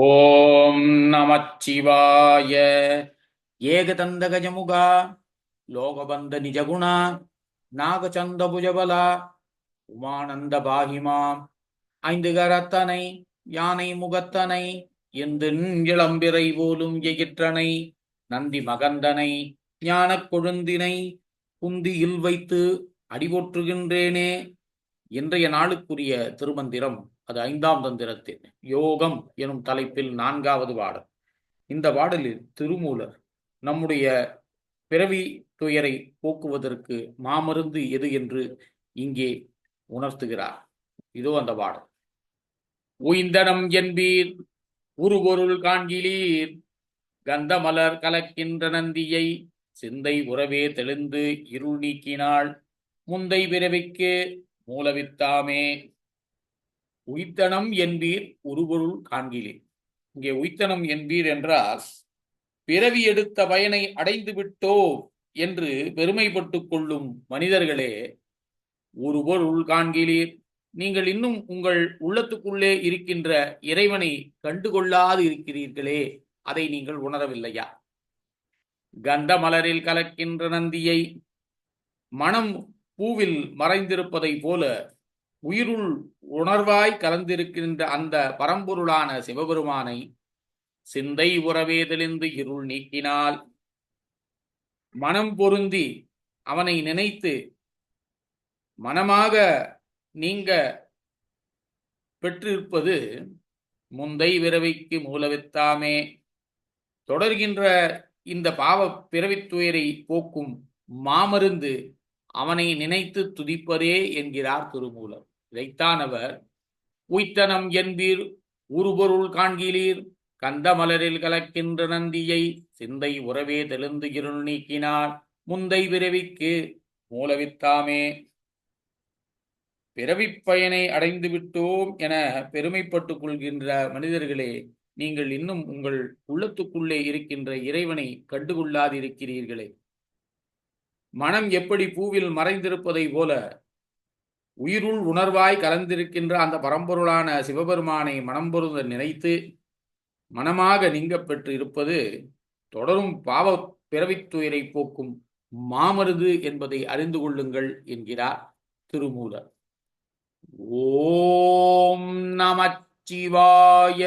ஓம் நமச்சிவாய. ஏகதந்த கஜமுகா லோகபந்த நிஜகுணா நாகச்சந்த புஜபலா உமானந்த பாகிமாம் ஐந்து கரத்தனை யானை முகத்தனை எந்த இளம்பிறை போலும் எகிற்றனை நந்தி மகந்தனை ஞானக் கொழுந்தினை குந்தியில் வைத்து அடிபொற்றுகின்றேனே. இன்றைய நாளுக்குரிய திருமந்திரம் அது ஐந்தாம் தந்திரத்தின் யோகம் எனும் தலைப்பில் நான்காவது பாடல் இந்த பாடலில் திருமூலர் நம்முடைய பிறவி துயரை போக்குவதற்கு மாமருந்து எது என்று இங்கே உணர்த்துகிறார். இதோ அந்த பாடல் உயிந்தனம் என்பீர் உருபொருள் காண்கிலீர் கந்தமலர் கலக்கின்ற நந்தியை சிந்தை உறவே தெளிந்து இருள் நீக்கினாள். முந்தை பிறவிக்கு மூலவித்தாமே. உய்த்தனம் என்பீர் உருபொருள் காண்கிலே இங்கே உய்த்தனம் என்பீர் என்றால் பிறவி எடுத்த பயனை அடைந்து விட்டோ என்று பெருமைப்பட்டு கொள்ளும் மனிதர்களே ஒருபொருள் காண்கிலீர் நீங்கள் இன்னும் உங்கள் உள்ளத்துக்குள்ளே இருக்கின்ற இறைவனை கண்டுகொள்ளாது இருக்கிறீர்களே அதை நீங்கள் உணரவில்லையா? கந்த மலரில் கலக்கின்ற நந்தியை மனம் பூவில் மறைந்திருப்பதை போல உயிருள் உணர்வாய் கலந்திருக்கின்ற அந்த பரம்பொருளான சிவபெருமானை சிந்தை உறவே இருள் நீக்கினால் மனம் பொருந்தி அவனை நினைத்து மனமாக நீங்க பெற்றிருப்பது முந்தை விரவிக்கு மூலவித்தாமே. தொடர்கின்ற இந்த பாவ பிறவித்துயரை போக்கும் மாமருந்து அவனை நினைத்து துதிப்பதே என்கிறார் திருமூலர். இதைத்தான் அவர் உய்த்தனம் என்பீர் உருபொருள் காண்கிலீர் கந்த மலரில் கலக்கின்ற நந்தியை சிந்தை உறவே தெளிந்து இருள் நீக்கினார் முந்தை பிறவிக்கு மூலவித்தாமே. பிறவிப் பயனை அடைந்து விட்டோம் என பெருமைப்பட்டுக் கொள்கின்ற மனிதர்களே நீங்கள் இன்னும் உங்கள் உள்ளத்துக்குள்ளே இருக்கின்ற இறைவனை கண்டுகொள்ளாதிருக்கிறீர்களே. மனம் எப்படி பூவில் மறைந்திருப்பதை போல உயிருள் உணர்வாய் கலந்திருக்கின்ற அந்த பரம்பொருளான சிவபெருமானை மனம் பொருந்த நினைத்து மனமாக நீங்க பெற்று இருப்பது தொடரும் பாவ பிறவித்துயரை போக்கும் மாமருது என்பதை அறிந்து கொள்ளுங்கள் என்கிறார் திருமூலர். ஓம் நமச்சிவாய